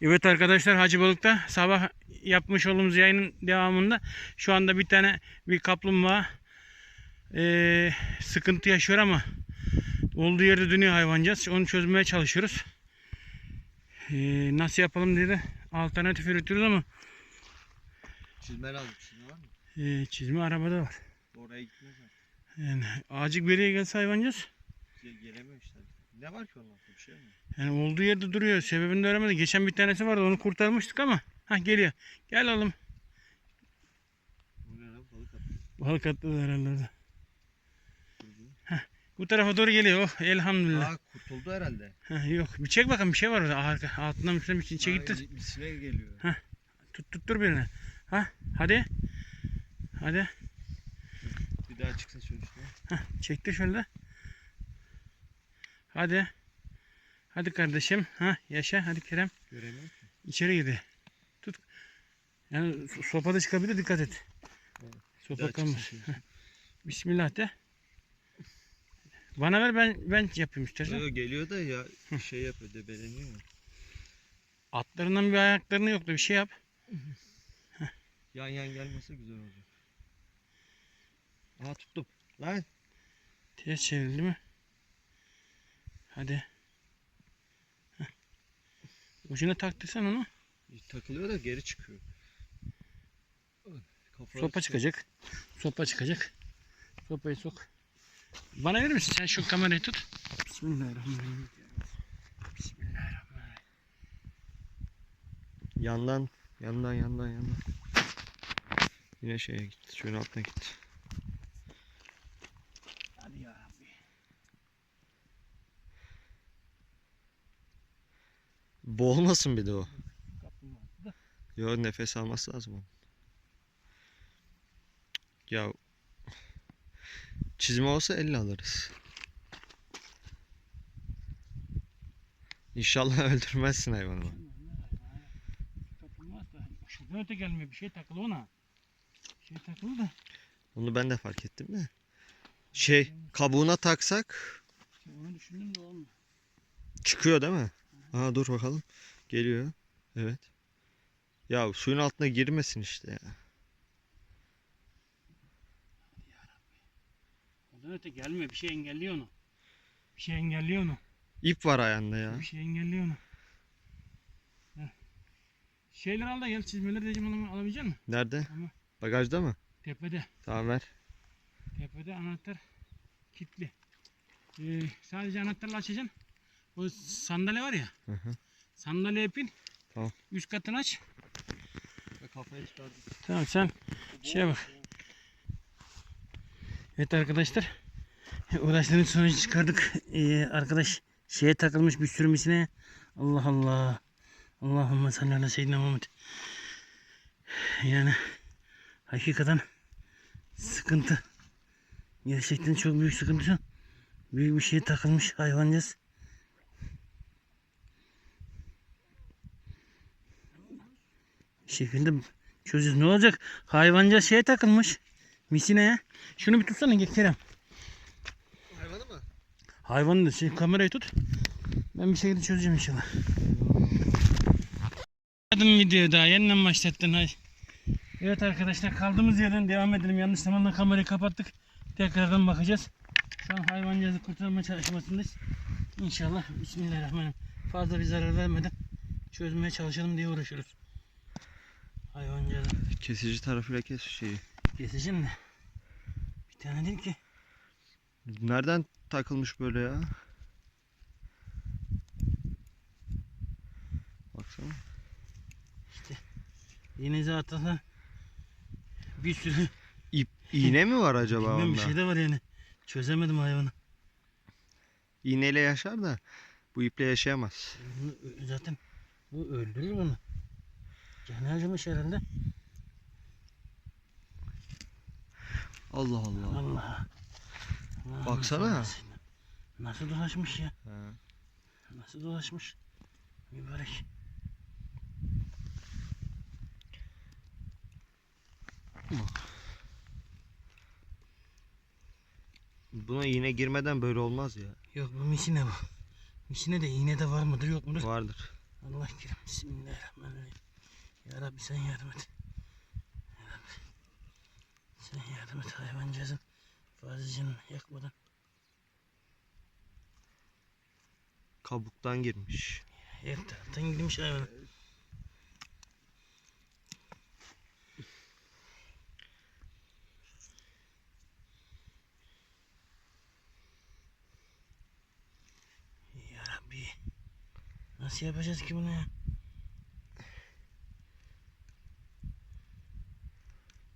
Evet arkadaşlar Hacı Balık'ta sabah yapmış olduğumuz yayının devamında şu anda bir tane bir kaplumbağa eee, sıkıntı yaşıyor ama olduğu yerde dönüyor hayvancağız. Onu çözmeye çalışıyoruz. Eee, nasıl yapalım diye de alternatif üretiyoruz ama Çizme lazım. Çizme var mı? eee, çizme arabada var. Oraya gitmez mi? Yani acık bir yere gelse hayvancağız. Ge- Gelemiyor işte. Ne var ki onun altında bir şey mi? Yani olduğu yerde duruyor. Sebebini de öğrenemedik. Geçen bir tanesi vardı onu kurtarmıştık ama. Ha geliyor. Gel oğlum. Balık attı. Balık herhalde orada. Bu tarafa doğru geliyor. Oh elhamdülillah. Aa kurtuldu herhalde. Ha, yok. Bir çek bakalım bir şey var orada. Arka, altından üstüne bir şey çek Aa, gittir. il- Misine geliyor. Tut tuttur birini. Ha hadi. Hadi. Bir daha çıksa şöyle üstüne. Ha, çektir şöyle. Hadi. Hadi kardeşim. Ha yaşa. Hadi Kerem. Ki. İçeri girdi. Tut. Yani so- sopada çıkabilir dikkat et. Evet. Sopa şöyle. Bismillah de. Bana ver ben ben yapayım istersen. Yo, geliyor da ya şey yapıyor debeleniyor. ya. Atlarından bir ayaklarını yok da bir şey yap. Yan yan gelmese güzel olacak. Aa tuttum. Lan. Ters çevrildi mi? Hadi. Heh. Ucuna taktırsan onu. Takılıyor da geri çıkıyor. Kafaya Sopa çıkacak. Sopa çıkacak. Sopayı sok. Bana verir misin? Sen şu kamerayı tut. Bismillahirrahmanirrahim. Bismillahirrahmanirrahim. Yandan, yandan, yandan, yandan. Yine şeye gitti. Şöyle altına gitti. Hadi ya Rabbi. Boğulmasın bir de o. Yo nefes alması lazım onun. Ya çizme olsa elle alırız. İnşallah öldürmezsin hayvanı. Kaplumbağa da. Şuradan öte gelmiyor. Bir şey takılı ona. Bir şey takılı da. Onu ben de fark ettim de. Şey kabuğuna taksak Onu düşündüm de olmuyor. çıkıyor değil mi? Aa dur bakalım. Geliyor. Evet. Ya suyun altına girmesin işte ya. Oradan öte gelmiyor. Bir şey engelliyor onu. Bir şey engelliyor onu. İp var ayağında ya. Bir şey engelliyor onu. Heh. Şeyler al da gel çizmeleri cimbalama alabilecek misin? Nerede? Tamam. Bagajda mı? Tepede. Tamam ver. Tepede anahtar kilitli. Ee, sadece anahtarla açacaksın. O sandalye var ya. Hı hı. Sandalyeye pin. Tamam. Üst katını aç. Kafayı çıkardım. Tamam sen şeye bak. Evet arkadaşlar. Uğraşların sonucu çıkardık. Ee, arkadaş şeye takılmış bir sürümüsüne. Allah Allah. Allahümme salli ala seyyidina Muhammed. Yani hakikaten sıkıntı. Gerçekten çok büyük sıkıntı. Büyük bir şeye takılmış hayvancağız. Şekilde çözeceğiz. Ne olacak? Hayvancağız şeye takılmış. Misineye. Şunu bir tutsana gel Kerem. Hayvanı mı? Hayvanı da şey, kamerayı tut. Ben bir şekilde çözeceğim inşallah. Başladım videoyu daha yeniden başlattın hay. Evet arkadaşlar kaldığımız yerden devam edelim. Yanlış zamanda kamerayı kapattık. Tekrardan bakacağız. Şu an hayvancağızı kurtarma çalışmasındayız. İnşallah Bismillahirrahmanirrahim. Fazla bir zarar vermeden çözmeye çalışalım diye uğraşıyoruz. Hayvancağızı Kesici tarafıyla kes şeyi. keseceğim de. Bir tane değil ki. Nereden takılmış böyle ya? Baksana. Yine zaten bir sürü İp, iğne mi var acaba onda? bir şey de var yani. Çözemedim hayvanı. İğneyle yaşar da bu iple yaşayamaz. Bunu zaten bu öldürür bunu. Canı acımış herhalde. Allah Allah. Allah. Allah Baksana. Nasıl dolaşmış ya? Ha. Nasıl dolaşmış? Mübarek. Buna iğne girmeden böyle olmaz ya. Yok bu misine bu. Misine de iğne de var mıdır yok mudur? Vardır. Allah kerim. Bismillahirrahmanirrahim. Ya Rabbi sen yardım et. Ya Rabbi. Sen yardım et hayvancağızın. Fazla canını yakmadan. Kabuktan girmiş. Her taraftan girmiş hayvan. Ya Rabbi. Nasıl yapacağız ki bunu ya?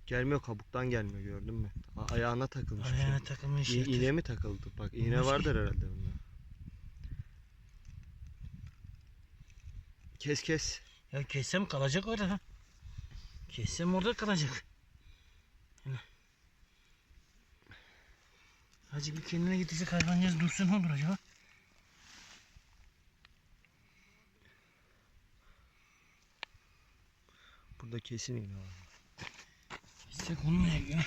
Gelmiyor kabuktan gelmiyor gördün mü? A- ayağına takılmış. bir şey. Ayağına takılmış. İ- iğne mi takıldı? Bak iğne ki. vardır herhalde bunda. Kes kes. Ya kessem kalacak orada. ha. Kessem orada kalacak. Hacı bir kendine gidecek hayvancağız dursun ne olur acaba? Burada kesin iğne var. Kessek olmuyor ya.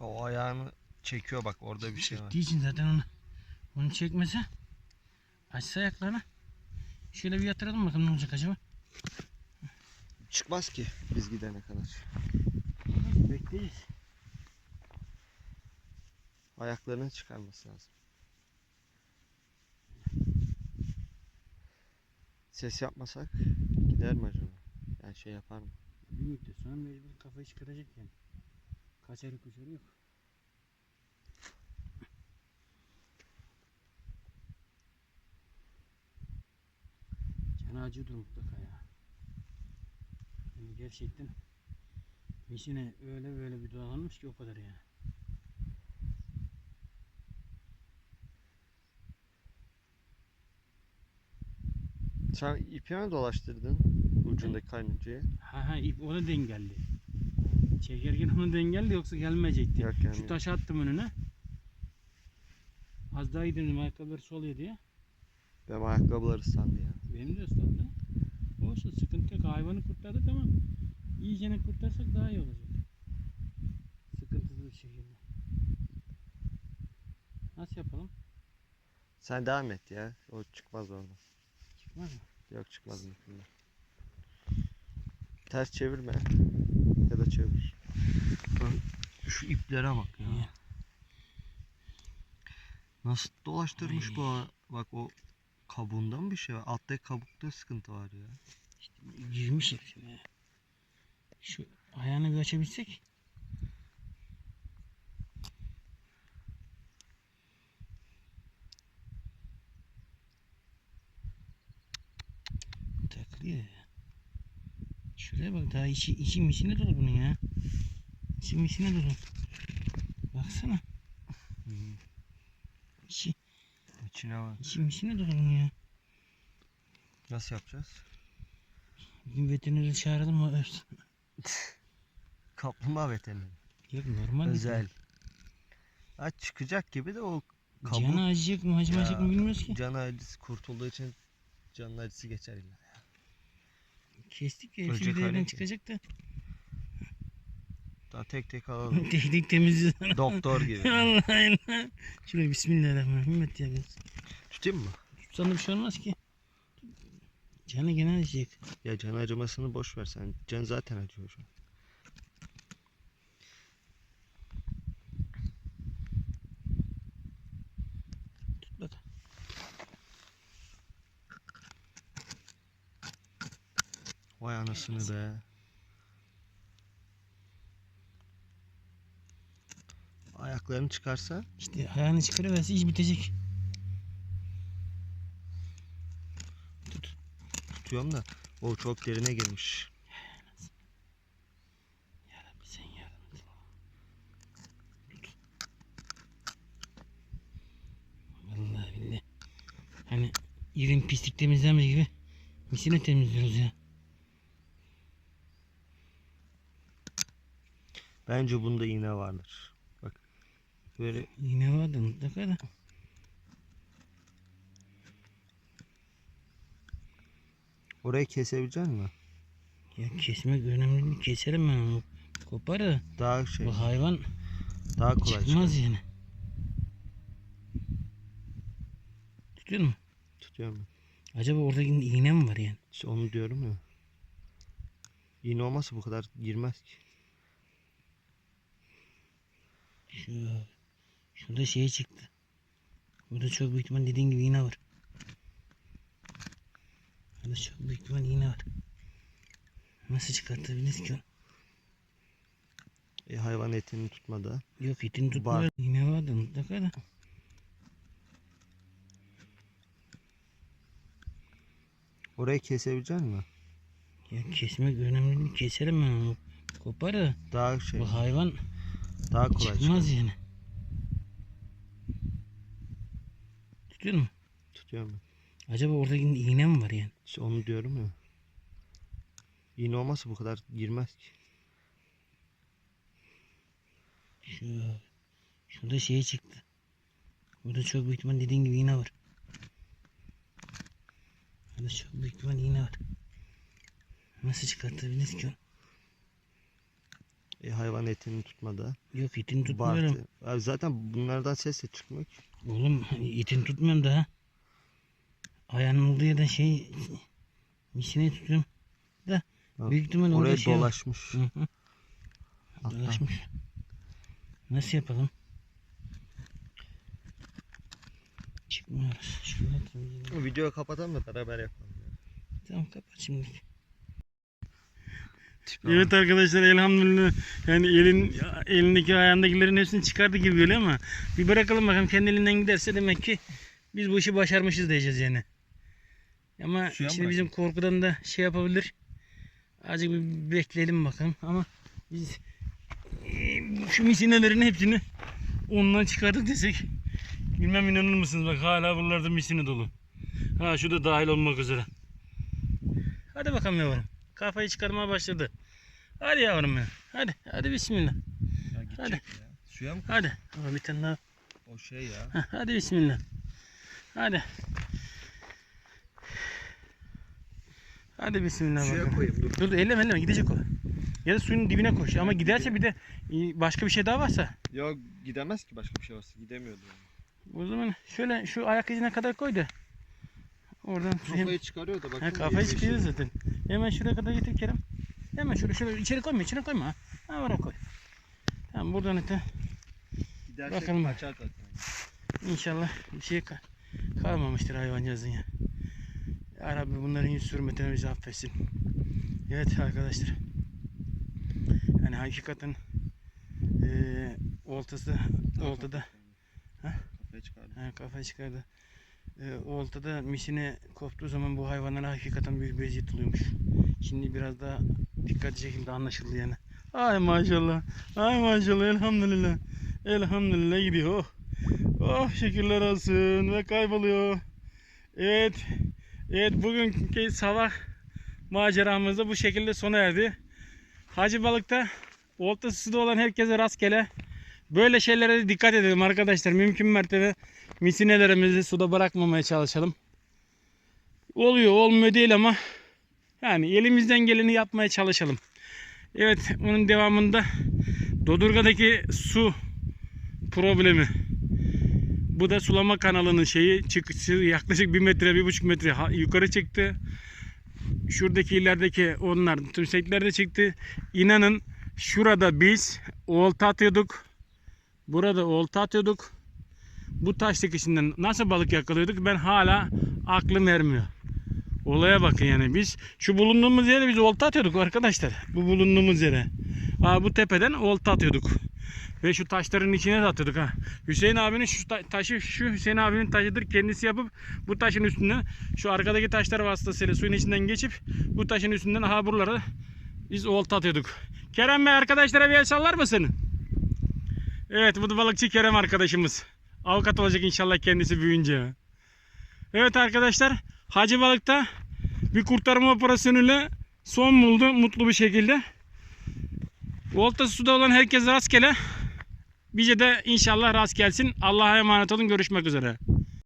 O ayağını çekiyor bak orada bir şey var. Çektiği için zaten onu. Onu çekmese açsa ayaklarını. Şöyle bir yatıralım bakalım ne olacak acaba. Çıkmaz ki biz gidene kadar. Bekleyeceğiz. Ayaklarını çıkarması lazım. Ses yapmasak gider mi acaba? Yani şey yapar mı? Bir müddet sonra mecbur kafayı çıkaracak yani. Kaçarı kuçarı yok. Canı acıdır mutlaka ya. Yani gerçekten Misine öyle böyle bir dolanmış ki o kadar yani. Sen ipi mi dolaştırdın ucundaki karıncayı? Ha ha ip ona denk geldi. Çekerken onu denk geldi yoksa gelmeyecekti. Yok yani. Şu taşı attım önüne. Az daha gidelim ayakkabıları soluyor diye. Benim ayakkabılar ıslandı ya. Benim de ıslandı. Olsun sıkıntı yok. Hayvanı kurtardık ama iyicene kurtarsak daha iyi olacak. Sıkıntısız bir şekilde. Nasıl yapalım? Sen devam et ya. O çıkmaz oradan. Çıkmaz mı? Yok çıkmaz mümkün Ters çevirme. Ya da çevir. Şu iplere bak İyi. Nasıl dolaştırmış Ay. bu? Bak o kabuğunda mı bir şey var? Alttaki kabukta sıkıntı var ya. Girmiş hepsine. Şu ayağını bir açabilsek. Takılıyor ya. Şuraya bak daha içi, içi misine dolu bunun ya. İçi misine dolu. Baksana. İçi, İçine var. içi misine dolu bunun ya. Nasıl yapacağız? Bir veterineri çağıralım mı? Öpsün. Kaplumbağa veterineri. Yok normal. Özel. Ha, çıkacak gibi de o kabuk Canı acıyacak mı acımayacak mı bilmiyoruz ki. can acısı kurtulduğu için canın acısı geçer illa. Kestik ya hepsi Böcek hale çıkacak da. Daha tek tek alalım. Teknik temizliyoruz. Doktor gibi. Allah Allah. Şuraya bismillahirrahmanirrahim. Himmet ya kız. Tutayım mı? Tutsan da bir şey olmaz ki. Canı gene acıyacak. Ya can acımasını boş ver sen. Can zaten acıyor şu an. Tut bak. Vay anasını be. Ayaklarını çıkarsa İşte ayağını çıkarıverse iş bitecek. Tut. tutuyorum da o çok derine girmiş. Hani irin pislik temizlenmiş gibi misine temizliyoruz ya. Bence bunda iğne vardır. Bak böyle Yine vardı mutlaka da. orayı kesebilecek misin? Ya kesmek önemli değil. Keserim ben onu. Kopar da Daha şey, bu hayvan daha kolay çıkar. çıkmaz yani. Tutuyor mu? Tutuyorum. Acaba orada iğne mi var yani? İşte onu diyorum ya. İğne olmasa bu kadar girmez ki. Şu, şurada şey çıktı. Burada çok büyük ihtimal dediğin gibi iğne var. Burada çok büyük ihtimal iğne var. Nasıl çıkartabiliriz ki onu? E, hayvan etini tutmadı. Yok itini tutmuyor. Var. İğne vardı mutlaka da. Orayı kesebilecek misin? Ya kesmek önemli değil. Keserim ben onu. Kopar da Daha şey, bu hayvan daha kolay çıkmaz yani. Tutuyor mu? Tutuyorum. Acaba orada iğne mi var yani? İşte onu diyorum ya. İğne olmasa bu kadar girmez ki. Şu, şurada şey çıktı. Burada çok büyük ihtimal dediğin gibi iğne var. Burada çok büyük ihtimal iğne var. Nasıl çıkartabiliriz ki onu? E, hayvan etini tutmadı. Yok itini tutmuyorum. Abi zaten bunlardan ses de çıkmıyor ki. Oğlum itini tutmuyorum daha. Ayağının olduğu yerden şey misine tutuyorum. Da Ha, büyük ihtimal Oraya şey dolaşmış. Hı hı. Hatta Dolaşmış. Nasıl yapalım? Çıkmıyoruz. Atayım. Videoyu kapatalım da beraber yapalım. Tamam kapat şimdi. Evet arkadaşlar elhamdülillah yani elin elindeki ayağındakilerin hepsini çıkardı gibi geliyor ama bir bırakalım bakalım kendi elinden giderse demek ki biz bu işi başarmışız diyeceğiz yani. Ama Suya şimdi bizim korkudan da şey yapabilir. Azıcık bir bekleyelim bakalım ama biz e, şu misinelerin hepsini ondan çıkardık desek bilmem inanır mısınız bak hala buralarda misine dolu. Ha şu da dahil olmak üzere. Hadi bakalım yavrum. Kafayı çıkarmaya başladı. Hadi yavrum benim. Hadi. Hadi bismillah. Ya Hadi. ya. Suya mı? Hadi. Ama bir tane daha. O şey ya. Heh, hadi bismillah. Hadi. Hadi bismillah Suya bakalım. koyayım dur. Dur dur elleme elleme gidecek o. Ya da suyun dibine koş. Ama giderse bir de e, başka bir şey daha varsa Ya gidemez ki başka bir şey varsa. Gidemiyordu yani. o zaman şöyle şu ayak izine kadar koy da. Oradan Kafayı çıkarıyor da bak. Ha, kafayı çıkıyor zaten. Hemen şuraya kadar getir Kerem. Hemen şuraya şuraya içeri koyma içine koyma. Ha, ha oraya koy. Tamam buradan öte. Gidersek Bakalım. kaçar. İnşallah bir şey ka- kalmamıştır hayvancağızın ya. Ya Rabbi bunların yüz hürmetine bizi affetsin. Evet arkadaşlar. Yani hakikaten eee oltası oltada Kafayı çıkardı. ha, kafa çıkardı. Eee oltada misine koptuğu zaman bu hayvanlara hakikaten büyük bir eziyet oluyormuş. Şimdi biraz daha dikkatli şekilde anlaşıldı yani. Ay maşallah. Ay maşallah elhamdülillah. Elhamdülillah gidiyor. Oh. Oh şükürler olsun ve kayboluyor. Evet. Evet bugünkü sabah maceramız da bu şekilde sona erdi. Hacı Balık'ta oltası suda olan herkese rastgele. Böyle şeylere de dikkat edelim arkadaşlar. Mümkün mertebe misinelerimizi suda bırakmamaya çalışalım. Oluyor olmuyor değil ama yani elimizden geleni yapmaya çalışalım. Evet bunun devamında Dodurga'daki su problemi. Bu da sulama kanalının şeyi çıkışı yaklaşık 1 metre 1,5 metre yukarı çıktı. Şuradaki ilerideki onlar tümsekler de çıktı. İnanın şurada biz olta atıyorduk. Burada olta atıyorduk. Bu taş dikişinden nasıl balık yakalıyorduk ben hala aklım ermiyor. Olaya bakın yani biz şu bulunduğumuz yere biz olta atıyorduk arkadaşlar. Bu bulunduğumuz yere. Aa, bu tepeden olta atıyorduk. Ve şu taşların içine de atıyorduk ha. Hüseyin abinin şu ta- taşı şu Hüseyin abinin taşıdır. Kendisi yapıp bu taşın üstünden şu arkadaki taşlar vasıtasıyla suyun içinden geçip bu taşın üstünden aha buralara biz olta atıyorduk. Kerem Bey arkadaşlara bir el sallar mısın? Evet bu da balıkçı Kerem arkadaşımız. Avukat olacak inşallah kendisi büyüyünce. Evet arkadaşlar Hacı Balık'ta bir kurtarma operasyonuyla son buldu mutlu bir şekilde. Oltası suda olan herkese rastgele. Bize de inşallah rast gelsin. Allah'a emanet olun. Görüşmek üzere.